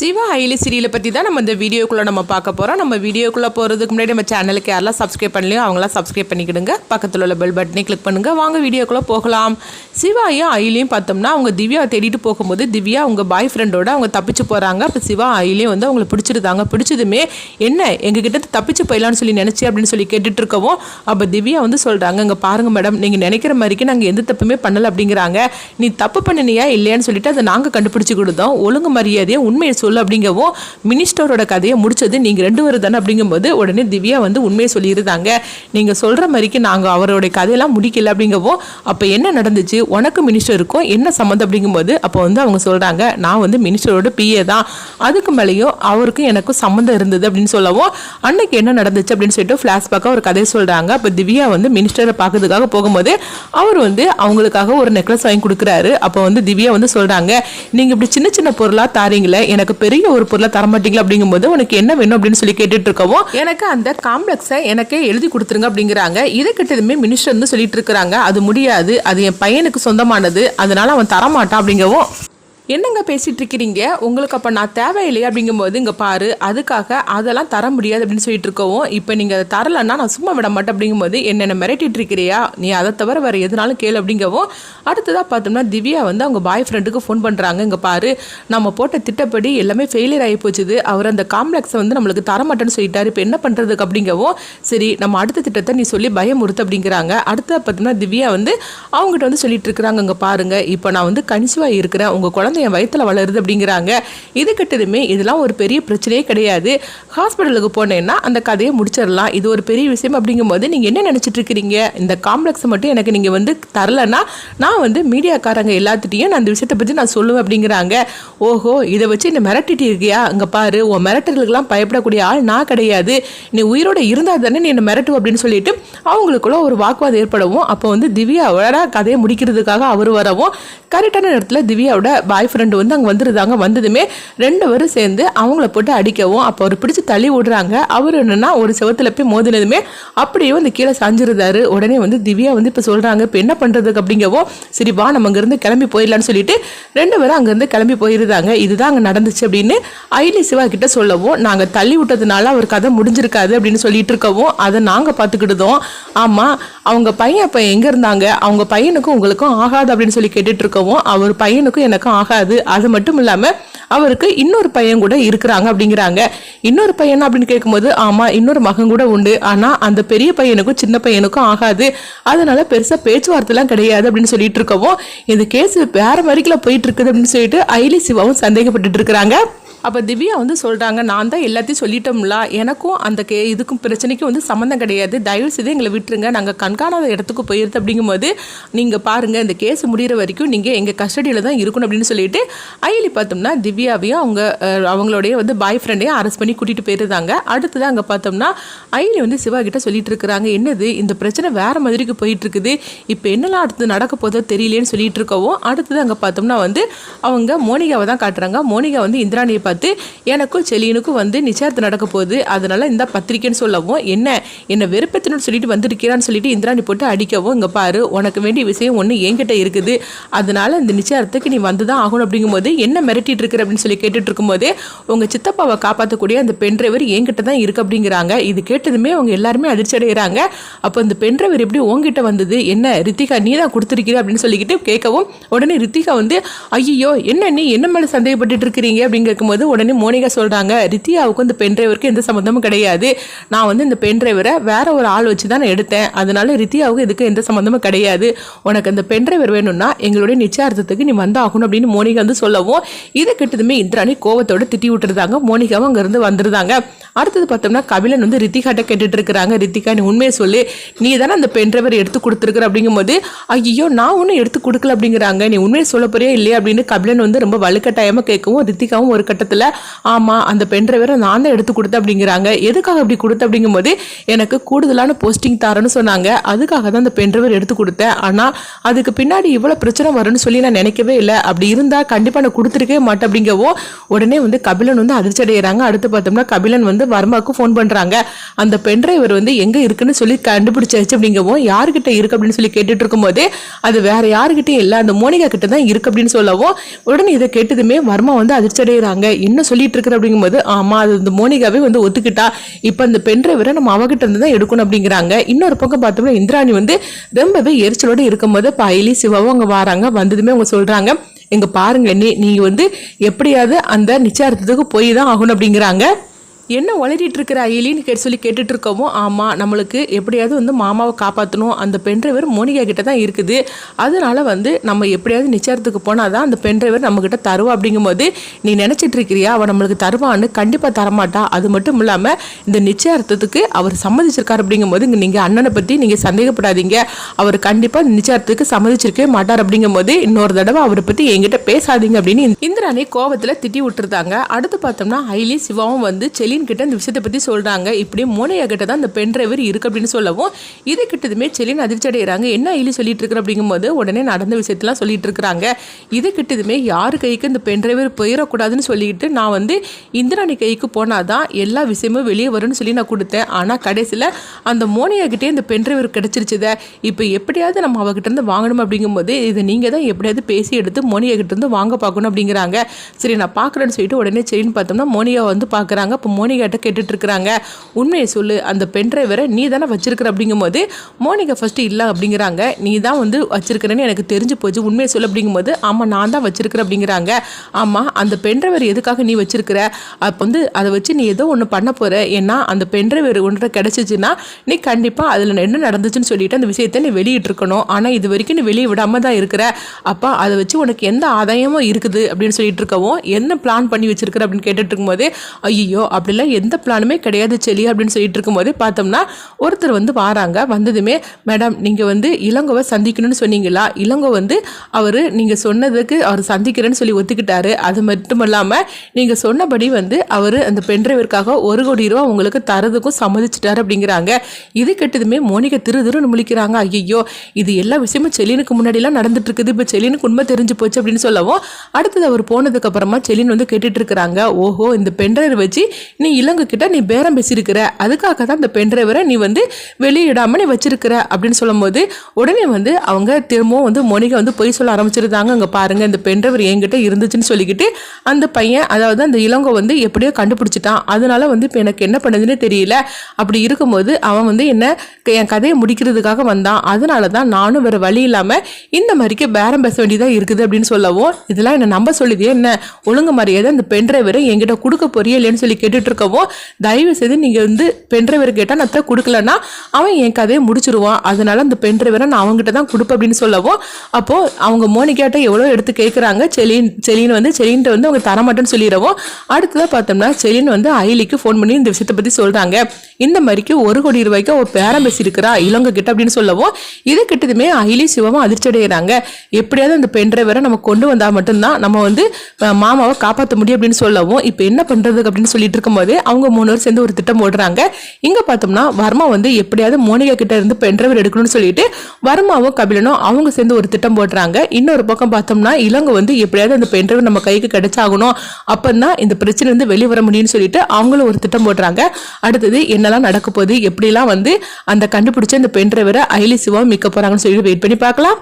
சிவா ஐலி சீரியலை பற்றி தான் நம்ம இந்த வீடியோக்குள்ளே நம்ம பார்க்க போகிறோம் நம்ம வீடியோக்குள்ளே போகிறதுக்கு முன்னாடி நம்ம சேனலுக்கு யாரெல்லாம் சப்ஸ்கிரைப் பண்ணலையோ அவங்களாம் சப்ஸ்கிரைப் பண்ணிக்கிடுங்க. பக்கத்தில் உள்ள பெல் பட்டனை கிளிக் பண்ணுங்கள் வாங்க வீடியோக்குள்ளே போகலாம். சிவாயும் ஐலியும் பார்த்தோம்னா அவங்க திவ்யா தேடிட்டு போகும்போது திவ்யா அவங்க பாய் ஃப்ரெண்டோட அவங்க தப்பிச்சு போகிறாங்க அப்போ சிவா ஐலியும் வந்து அவங்களை பிடிச்சிருந்தாங்க. பிடிச்சதுமே என்ன? எங்ககிட்ட தப்பிச்சு போயிடலான்னு சொல்லி நினச்சி அப்படின்னு சொல்லி கேட்டுட்டு இருக்கவும் அப்போ திவ்யா வந்து சொல்கிறாங்க இங்கே பாருங்கள் மேடம் நீங்கள் நினைக்கிற மாதிரிக்கு நாங்கள் எந்த தப்புமே பண்ணலை அப்படிங்கிறாங்க. நீ தப்பு பண்ணினியா இல்லையான்னு சொல்லிட்டு அதை நாங்கள் கண்டுபிடிச்சி கொடுத்தோம். ஒழுங்கு மரியாதையை உண்மையை சொல்லு அப்படிங்கவும் மினிஸ்டரோட கதையை முடிச்சது நீங்கள் ரெண்டு பேரும் தானே அப்படிங்கும்போது உடனே திவ்யா வந்து உண்மையை சொல்லியிருந்தாங்க. நீங்கள் சொல்கிற மாதிரிக்கு நாங்கள் அவருடைய கதையெல்லாம் முடிக்கல அப்படிங்கவும் அப்போ என்ன நடந்துச்சு? உனக்கு மினிஸ்டருக்கும் என்ன சம்மந்தம் அப்படிங்கும்போது அப்போ வந்து அவங்க சொல்கிறாங்க நான் வந்து மினிஸ்டரோட பிஏ தான். அதுக்கு மேலேயும் அவருக்கும் எனக்கும் சம்மந்தம் இருந்தது அப்படின்னு சொல்லவும் அன்னைக்கு என்ன நடந்துச்சு அப்படின்னு சொல்லிட்டு ஃப்ளாஷ்பேக்காக ஒரு கதையை சொல்கிறாங்க அப்போ திவ்யா வந்து மினிஸ்டரை பார்க்கறதுக்காக போகும்போது அவர் வந்து அவங்களுக்காக ஒரு நெக்லஸ் வாங்கி கொடுக்குறாரு. அப்போ வந்து திவ்யா வந்து சொல்கிறாங்க நீங்கள் இப்படி சின்ன சின்ன பொருளாக தாரீங்களே எனக்கு பெரிய ஒரு பொருளை தரமாட்டீங்களா அப்படிங்கும்போது உனக்கு என்ன வேணும் அப்படின்னு சொல்லி கேட்டுட்டு இருக்கவும் எனக்கு அந்த காம்ப்ளெக்ஸை எனக்கே எழுதி கொடுத்துருங்க அப்படிங்கிறாங்க. இதை கிட்டதுமே மினிஸ்டர் வந்து சொல்லிட்டு இருக்கிறாங்க. அது முடியாது. அது என் பையனுக்கு சொந்தமானது. அதனால அவன் தரமாட்டான் அப்படிங்கவும் என்னங்க பேசிகிட்டு இருக்கிறீங்க உங்களுக்கு அப்போ நான் தேவையில்லையே அப்படிங்கும்போது இங்கே பாரு அதுக்காக அதெல்லாம் தர முடியாது அப்படின்னு சொல்லிட்டு இருக்கவும் இப்போ நீங்கள் அதை தரலன்னா நான் சும்மா விட மாட்டேன் அப்படிங்கும்போது என்னென்ன மிரட்டிட்டு இருக்கிறியா நீ அதை தவிர வேறு எதுனாலும் கேளு அப்படிங்கவும் அடுத்ததாக பார்த்தோம்னா திவ்யா வந்து அவங்க பாய் ஃப்ரெண்டுக்கு ஃபோன் பண்ணுறாங்க இங்கே பாரு நம்ம போட்ட திட்டப்படி எல்லாமே ஃபெயிலியர் ஆகி போச்சுது. அவர் அந்த காம்ப்ளெக்ஸை வந்து நம்மளுக்கு தர மாட்டேன்னு சொல்லிட்டாரு. இப்போ என்ன பண்ணுறதுக்கு அப்படிங்கவும் சரி நம்ம அடுத்த திட்டத்தை நீ சொல்லி பயமுறுத்து அப்படிங்கிறாங்க. அடுத்ததாக பார்த்தோம்னா திவ்யா வந்து அவங்ககிட்ட வந்து சொல்லிட்டு இருக்கிறாங்க இங்கே பாருங்க இப்போ நான் வந்து கன்சிவாக இருக்கிறேன். உங்கள் குழந்தை என் வயிற்றில் வளருது அப்படிங்கிறாங்க. இது இதெல்லாம் ஒரு பெரிய பிரச்சனையே கிடையாது. ஹாஸ்பிட்டலுக்கு போனேன்னா அந்த கதையை முடிச்சிடலாம். இது ஒரு பெரிய விஷயம் அப்படிங்கும்போது நீங்கள் என்ன நினச்சிட்டு இருக்கிறீங்க? இந்த காம்ப்ளெக்ஸை மட்டும் எனக்கு நீங்கள் வந்து தரலன்னா நான் வந்து மீடியாக்காரங்க எல்லாத்துட்டையும் நான் அந்த விஷயத்தை பற்றி நான் சொல்லுவேன் அப்படிங்கிறாங்க. ஓஹோ இதை வச்சு என்ன மிரட்டிட்டு இருக்கியா? அங்கே பாரு உன் மிரட்டலுக்கெல்லாம் பயப்படக்கூடிய ஆள் நான் கிடையாது. நீ உயிரோட இருந்தால் தானே நீ என்ன மிரட்டு அப்படின்னு சொல்லிட்டு அவங்களுக்குள்ள ஒரு வாக்குவாதம் ஏற்படவும் அப்போ வந்து திவ்யாவோட கதையை முடிக்கிறதுக்காக அவர் வரவும் கரெக்டான நேரத்தில் திவ்யாவோட பாய் ஃப்ரெண்டு வந்து அங்கே வந்துருந்தாங்க வந்ததுமே ரெண்டு பேரும் சேர்ந்து அவங்கள போட்டு அடிக்கவும் அப்போ அவர் பிடிச்சி தள்ளி விடுறாங்க. அவர் என்னென்னா ஒரு செவத்தில் போய் மோதினதுமே அப்படியே வந்து கீழே சாஞ்சிருந்தாரு. உடனே வந்து திவ்யா வந்து இப்போ சொல்கிறாங்க இப்போ என்ன பண்ணுறதுக்கு அப்படிங்கவும் சரி வா நம்ம அங்கேருந்து கிளம்பி போயிடலான்னு சொல்லிட்டு ரெண்டு பேரும் அங்கேருந்து கிளம்பி போயிருந்தாங்க. இதுதான் அங்கே நடந்துச்சு அப்படின்னு ஐலி சிவா கிட்ட சொல்லவும் நாங்கள் தள்ளி விட்டதுனால அவர் கதை முடிஞ்சிருக்காது அப்படின்னு சொல்லிட்டு இருக்கவும் அதை நாங்கள் பார்த்துக்கிட்டதும் ஆமாம் அவங்க பையன் அப்போ எங்கே இருந்தாங்க? அவங்க பையனுக்கும் உங்களுக்கும் ஆகாது அப்படின்னு சொல்லி கேட்டுட்டு இருக்கவும் அவர் பையனுக்கும் எனக்கும் ஆகாது அது மட்டும் இல்லாமல் அவருக்கு இன்னொரு பையன் கூட இருக்கிறாங்க அப்படிங்கிறாங்க. இன்னொரு பையன் அப்படின்னு கேட்கும்போது ஆமா இன்னொரு மகன் கூட உண்டு. ஆனா அந்த பெரிய பையனுக்கும் சின்ன பையனுக்கும் ஆகாது. அதனால பெருசா பேச்சுவார்த்தைலாம் கிடையாது அப்படின்னு சொல்லிட்டு இருக்கவும் இந்த கேஸ் வேற மாதிரிக்குள்ள போயிட்டு இருக்குது அப்படின்னு சொல்லிட்டு ஐலி சிவாவும் சந்தேகப்பட்டு இருக்கிறாங்க. அப்போ திவ்யா வந்து சொல்கிறாங்க நான் தான் எல்லாத்தையும் சொல்லிட்டோம்ல எனக்கும் அந்த கே இதுக்கும் பிரச்சனைக்கும் வந்து சம்மந்தம் கிடையாது. தயவு செய்து எங்களை விட்டுருங்க. நாங்கள் கண்காணாத இடத்துக்கு போயிருது. அப்படிங்கும்போது நீங்கள் பாருங்கள் இந்த கேஸ் முடிகிற வரைக்கும் நீங்கள் எங்கள் கஸ்டடியில் தான் இருக்கணும் அப்படின்னு சொல்லிட்டு ஐலி பார்த்தோம்னா திவ்யாவையும் அவங்க அவங்களுடைய வந்து பாய் ஃப்ரெண்டையும் அரெஸ்ட் பண்ணி கூட்டிகிட்டு போயிருந்தாங்க. அடுத்தது அங்கே பார்த்தோம்னா ஐலி வந்து சிவா கிட்ட சொல்லிட்டு இருக்கிறாங்க என்னது இந்த பிரச்சனை வேறு மாதிரிக்கு போயிட்டுருக்குது. இப்போ என்னெல்லாம் அடுத்து நடக்க போதோ தெரியலேன்னு சொல்லிட்டு இருக்கவும் அடுத்தது அங்கே பார்த்தோம்னா வந்து அவங்க மோனிகாவை தான் காட்டுறாங்க. மோனிகா வந்து இந்திராணியை பார்த்து எனக்கும் செலியனுக்கும் வந்து நிச்சயத்து நடக்க போகுது அதனால இந்த பத்திரிக்கைன்னு சொல்லவும் என்ன என்னை வெறுப்பத்தினு சொல்லிட்டு வந்திருக்கிறான்னு சொல்லிட்டு இந்திராணி போட்டு அடிக்கவும் இங்கே பாரு உனக்கு வேண்டிய விஷயம் ஒன்று என்கிட்ட இருக்குது. அதனால இந்த நிச்சயத்துக்கு நீ வந்து தான் ஆகணும் அப்படிங்கும்போது என்ன மிரட்டிட்டு இருக்கிற அப்படின்னு சொல்லி கேட்டுட்டு இருக்கும்போது உங்கள் சித்தப்பாவை காப்பாற்றக்கூடிய அந்த பென் டிரைவர் என்கிட்ட தான் இருக்கு அப்படிங்கிறாங்க. இது கேட்டதுமே அவங்க எல்லாருமே அதிர்ச்சி அடைகிறாங்க. அப்போ இந்த பென் டிரைவர் எப்படி உங்ககிட்ட வந்தது? என்ன ரித்திகா நீ தான் கொடுத்துருக்கிற அப்படின்னு சொல்லிக்கிட்டு கேட்கவும் உடனே ரித்திகா வந்து ஐயோ என்ன நீ என்ன மேலே சந்தேகப்பட்டுட்டு இருக்கிறீங்க அப்படின்னு கேட்கும்போது உடனே மோனிகா சொல்றாங்க ரித்தியாவுக்கும் இந்த பென் டிரைவருக்கு எந்த சம்மந்தமும் கிடையாது. நான் வந்து இந்த பென் டிரைவரை வேற ஒரு ஆள் வச்சு தான் நான் எடுத்தேன். அதனால ரித்தியாவுக்கு இதுக்கு எந்த சம்மந்தமும் கிடையாது. உனக்கு அந்த பென் டிரைவர் வேணும்னா எங்களுடைய நிச்சயார்த்தத்துக்கு நீ வந்தாகணும் அப்படின்னு மோனிகா வந்து சொல்லவும் இதை கிட்டதுமே இந்திராணி கோவத்தோடு திட்டி விட்டுருந்தாங்க. மோனிகாவும் அங்கேருந்து வந்துருந்தாங்க. அடுத்தது பார்த்தோம்னா கபிலன் வந்து ரித்திகாட்ட கேட்டுட்டு இருக்கிறாங்க. ரித்திகா நீ உண்மையை சொல்லு. நீ தானே அந்த பென் டிரைவர் எடுத்து கொடுத்துருக்குற? அப்படிங்கும்போது ஐயோ நான் ஒன்றும் எடுத்து கொடுக்கல அப்படிங்கிறாங்க. நீ உண்மையை சொல்ல போறியா இல்லையா? அப்படின்னு கபிலன் வந்து ரொம்ப வலுக்கட்டாயமாக கேட்கவும் ரித்திகாவும் ஒரு கட்டத்தில் ஆமாம் அந்த பென் டிரைவரை நான் தான் எடுத்து கொடுத்தேன் அப்படிங்கிறாங்க. எதுக்காக அப்படி கொடுத்த அப்படிங்கும்போது எனக்கு கூடுதலான போஸ்டிங் தரேன்னு சொன்னாங்க. அதுக்காக தான் அந்த பென் டிரைவர் எடுத்து கொடுத்தேன். ஆனால் அதுக்கு பின்னாடி இவ்வளோ பிரச்சனை வரும்னு சொல்லி நான் நினைக்கவே இல்லை. அப்படி இருந்தால் கண்டிப்பாக நான் கொடுத்துருக்கவே மாட்டேன் அப்படிங்கவோ உடனே வந்து கபிலன் வந்து அதிர்ச்சி அடைகிறாங்க அடுத்து பார்த்தோம்னா கபிலன் வந்து வர்மாவுக்கு ஃபோன் பண்ணுறாங்க அந்த பென் டிரைவர் வந்து எங்கே இருக்குன்னு சொல்லி கண்டுபிடிச்சாச்சு அப்படிங்கவும் யார்கிட்ட இருக்கு அப்படின்னு சொல்லி கேட்டுட்டு இருக்கும்போது அது வேற யாருக்கிட்டையும் இல்லை. அந்த மோனிகா கிட்ட தான் இருக்கு அப்படின்னு சொல்லவும் உடனே இதை கேட்டதுமே வர்மா வந்து அதிர்ச்சி அடைகிறாங்க என்ன சொல்லிட்டு இருக்கிற அப்படிங்கும்போது ஆமா அது இந்த மோனிகாவே வந்து ஒத்துக்கிட்டா இப்போ அந்த பென்ட்ரைவரை நம்ம அவகிட்ட இருந்து தான் எடுக்கணும் அப்படிங்கிறாங்க. இன்னொரு பக்கம் பார்த்தோம்னா இந்திராணி வந்து ரொம்பவே எரிச்சலோட இருக்கும்போது பயலி சிவாவும் அங்கே வராங்க வந்ததுமே அவங்க சொல்றாங்க இங்கே பாருங்க நீ நீங்க வந்து எப்படியாவது அந்த நிச்சயார்த்தத்துக்கு போய் தான் ஆகணும் அப்படிங்கிறாங்க. என்ன வளரிட்டு இருக்கிற அயலின்னு கேட்டு சொல்லி கேட்டுட்டு இருக்கவும் ஆமாம் நம்மளுக்கு எப்படியாவது வந்து மாமாவை காப்பாற்றணும் அந்த பென்ட்ரைவர் மோனிகா கிட்ட தான் இருக்குது. அதனால வந்து நம்ம எப்படியாவது நிச்சயத்துக்கு போனால் தான் அந்த பென்ட்ரைவர் நம்மக்கிட்ட தருவா அப்படிங்கும்போது நீ நினச்சிட்டு இருக்கிறியா அவள் நம்மளுக்கு தருவான்னு கண்டிப்பாக தரமாட்டா. அது மட்டும் இல்லாமல் இந்த நிச்சயார்த்தத்துக்கு அவர் சம்மதிச்சிருக்கார் அப்படிங்கும்போது இங்கே நீங்கள் அண்ணனை பற்றி நீங்கள் சந்தேகப்படாதீங்க. அவர் கண்டிப்பாக நிச்சயார்த்தத்துக்கு சம்மதிச்சிருக்கவே மாட்டார் அப்படிங்கும்போது இன்னொரு தடவை அவரை பற்றி என்கிட்ட பேசாதீங்க அப்படின்னு இந்திராணி கோவத்தில் திட்டி விட்டுருந்தாங்க. அடுத்து பார்த்தோம்னா ஐலி சிவாவும் வந்து செலின் கிட்ட இந்த விஷயத்தை பற்றி சொல்கிறாங்க இப்படி மோனையா கிட்ட தான் இந்த பென் டிரைவர் இருக்கு அப்படின்னு சொல்லவும் இது கிட்டதுமே செலின் அதிர்ச்சி அடைகிறாங்க என்ன இழி சொல்லிட்டு இருக்கிற அப்படிங்கும்போது உடனே நடந்த விஷயத்தெல்லாம் சொல்லிட்டு இருக்கிறாங்க. இது கிட்டதுமே யார் கைக்கு இந்த பென் டிரைவர் போயிடக்கூடாதுன்னு சொல்லிட்டு நான் வந்து இந்திராணி கைக்கு போனாதான் எல்லா விஷயமும் வெளியே வரும்னு சொல்லி நான் கொடுத்தேன். ஆனால் கடைசியில் அந்த மோனியா கிட்டே இந்த பெண் டிரைவர் கிடச்சிருச்சுத? இப்போ எப்படியாவது நம்ம அவகிட்ட இருந்து வாங்கணும் அப்படிங்கும்போது இதை நீங்கள் தான் எப்படியாவது பேசி எடுத்து மோனியா கிட்டேருந்து வாங்க பார்க்கணும் அப்படிங்கிறாங்க. சரி நான் பார்க்குறேன்னு சொல்லிட்டு உடனே சரின்னு பார்த்தோம்னா மோனியா வந்து பார்க்குறாங்க. இப்போ மோனி மோனிகாட்ட கேட்டுட்ருக்குறாங்க. உண்மையை சொல்லு அந்த பென் டிரைவரை நீ தானே வச்சிருக்கிற அப்படிங்கும்போது மோனிகா ஃபஸ்ட்டு இல்லை அப்படிங்கிறாங்க. நீ தான் வந்து வச்சிருக்கிறேன்னு எனக்கு தெரிஞ்சு போச்சு. உண்மையை சொல்லு அப்படிங்கும்போது ஆமாம் நான் தான் வச்சிருக்கிறேன் அப்படிங்கிறாங்க. ஆமாம் அந்த பென் டிரைவர் எதுக்காக நீ வச்சிருக்கிற? அப்போ வந்து அதை வச்சு நீ ஏதோ ஒன்று பண்ண போகிற ஏன்னா அந்த பென் டிரைவர் ஒன்று கிடச்சிச்சின்னா நீ கண்டிப்பாக அதில் என்ன நடந்துச்சுன்னு சொல்லிட்டு அந்த விஷயத்தை நீ வெளியிட்டிருக்கணும். ஆனால் இது வரைக்கும் நீ வெளியே விடாம தான் இருக்கிற. அப்போ அதை வச்சு உனக்கு எந்த ஆதாயமும் இருக்குது அப்படின்னு சொல்லிட்டு இருக்கவும் என்ன பிளான் பண்ணி வச்சிருக்கிற அப்படின்னு கேட்டுட்டு இருக்கும்போது ஐயோ அப்படி அப்படிலாம் எந்த பிளானுமே கிடையாது செலி அப்படின்னு சொல்லிட்டு இருக்கும்போதே பார்த்தோம்னா ஒருத்தர் வந்து வாராங்க. வந்ததுமே மேடம் நீங்கள் வந்து இளங்கோவை சந்திக்கணும்னு சொன்னீங்களா? இளங்கோ வந்து அவர் நீங்கள் சொன்னதுக்கு அவர் சந்திக்கிறேன்னு சொல்லி ஒத்துக்கிட்டாரு. அது மட்டும் இல்லாமல் நீங்கள் சொன்னபடி வந்து அவர் அந்த பென்ட்ரைவருக்காக ஒரு கோடி ரூபா உங்களுக்கு தரதுக்கும் சம்மதிச்சிட்டாரு அப்படிங்கிறாங்க. இது கெட்டதுமே மோனிகா திரு திருன்னு முழிக்கிறாங்க. ஐயோ இது எல்லா விஷயமும் செலினுக்கு முன்னாடிலாம் நடந்துட்டு இருக்குது இப்போ செலினுக்கு உண்மை தெரிஞ்சு போச்சு அப்படின்னு சொல்லவும் அடுத்தது அவர் போனதுக்கு அப்புறமா செலின் வந்து கேட்டுட்டு இருக்கிறாங்க. ஓஹோ இந்த பென்ட்ரைவர் வச்சு நீ இளங்கோ கிட்ட நீ பேரம் பேசியிருக்கிற. அதுக்காக தான் இந்த பென்ட்ரைவரை நீ வந்து வெளியிடாமல் நீ வச்சிருக்கிற அப்படின்னு சொல்லும்போது உடனே வந்து அவங்க திரும்பவும் வந்து மொனிகை வந்து பொய் சொல்ல ஆரம்பிச்சிருந்தாங்க. அங்கே பாருங்க இந்த பென்ட்ரைவர் என்கிட்ட இருந்துச்சுன்னு சொல்லிக்கிட்டு அந்த பையன் அதாவது அந்த இளங்கோ வந்து எப்படியோ கண்டுபிடிச்சிட்டான். அதனால வந்து இப்போ எனக்கு என்ன பண்ணுதுன்னே தெரியல. அப்படி இருக்கும்போது அவன் வந்து என்ன என் கதையை முடிக்கிறதுக்காக வந்தான். அதனால தான் நானும் வேறு வழி இல்லாமல் இந்த மாதிரிக்கு பேரம் பேச வேண்டியதாக இருக்குது அப்படின்னு சொல்லவும் இதெல்லாம் என்னை நம்ப சொல்லுதே. என்ன ஒழுங்கு மரியாதை அந்த பென்ட்ரைவரை என்கிட்ட கொடுக்க போறியே இல்லைன்னு சொல்லி கேட்டுட்டு இருக்கவும் தயவு செய்து நீங்கள் வந்து பென்ட்ரைவர் கேட்டால் நான் கொடுக்கலன்னா அவன் என் கதையை முடிச்சிருவான். அதனால அந்த பென்ட்ரைவரை நான் அவங்ககிட்ட தான் கொடுப்பேன் அப்படின்னு சொல்லவும் அப்போது அவங்க மோனிகாட்ட எவ்வளோ எடுத்து கேட்குறாங்க செலின் செலின் வந்து செலின்ட்ட வந்து அவங்க தரமாட்டேன்னு சொல்லிடவும் அடுத்ததாக பார்த்தோம்னா செலின் வந்து அயலிக்கு ஃபோன் பண்ணி இந்த விஷயத்தை பற்றி சொல்கிறாங்க இந்த மாதிரிக்கு ஒரு கோடி ரூபாய்க்கு அவள் பேரம் பேசியிருக்கிறா இளங்க கிட்ட அப்படின்னு சொல்லவும் இது கிட்டதுமே அகிலி சிவமும் அதிர்ச்சி அடைகிறாங்க எப்படியாவது அந்த பென்ட்ரைவரை நம்ம கொண்டு வந்தால் மட்டும்தான் நம்ம வந்து மாமாவை காப்பாற்ற முடியும் அப்படின்னு சொல்லவும் இப்போ என்ன பண்ணுறது அப்படின்னு சொல்லிட்டு இருக்கும்போது அவங்க மூணு பேர் சேர்ந்து ஒரு திட்டம் போடுறாங்க. இங்கே பார்த்தோம்னா வர்மா வந்து எப்படியாவது மோனிகா கிட்ட இருந்து பென்ட்ரைவர் எடுக்கணும்னு சொல்லிட்டு வர்மாவும் கபிலனும் அவங்க சேர்ந்து ஒரு திட்டம் போடுறாங்க. இன்னொரு பக்கம் பார்த்தோம்னா இளங்க வந்து எப்படியாவது அந்த பென்ட்ரைவர் நம்ம கைக்கு கிடைச்சாகணும். அப்பந்தான் இந்த பிரச்சனை வந்து வெளியே வர முடியும்னு சொல்லிட்டு அவங்களும் ஒரு திட்டம் போடுறாங்க. அடுத்தது என்னெல்லாம் நடக்க போகுது? எப்படிலாம் வந்து அந்த கண்டுபிடிச்ச இந்த பென்ட்ரைவரை ஐலி சிவா மிக்க போறாங்கன்னு சொல்லிட்டு வெயிட் பண்ணி பார்க்கலாம்.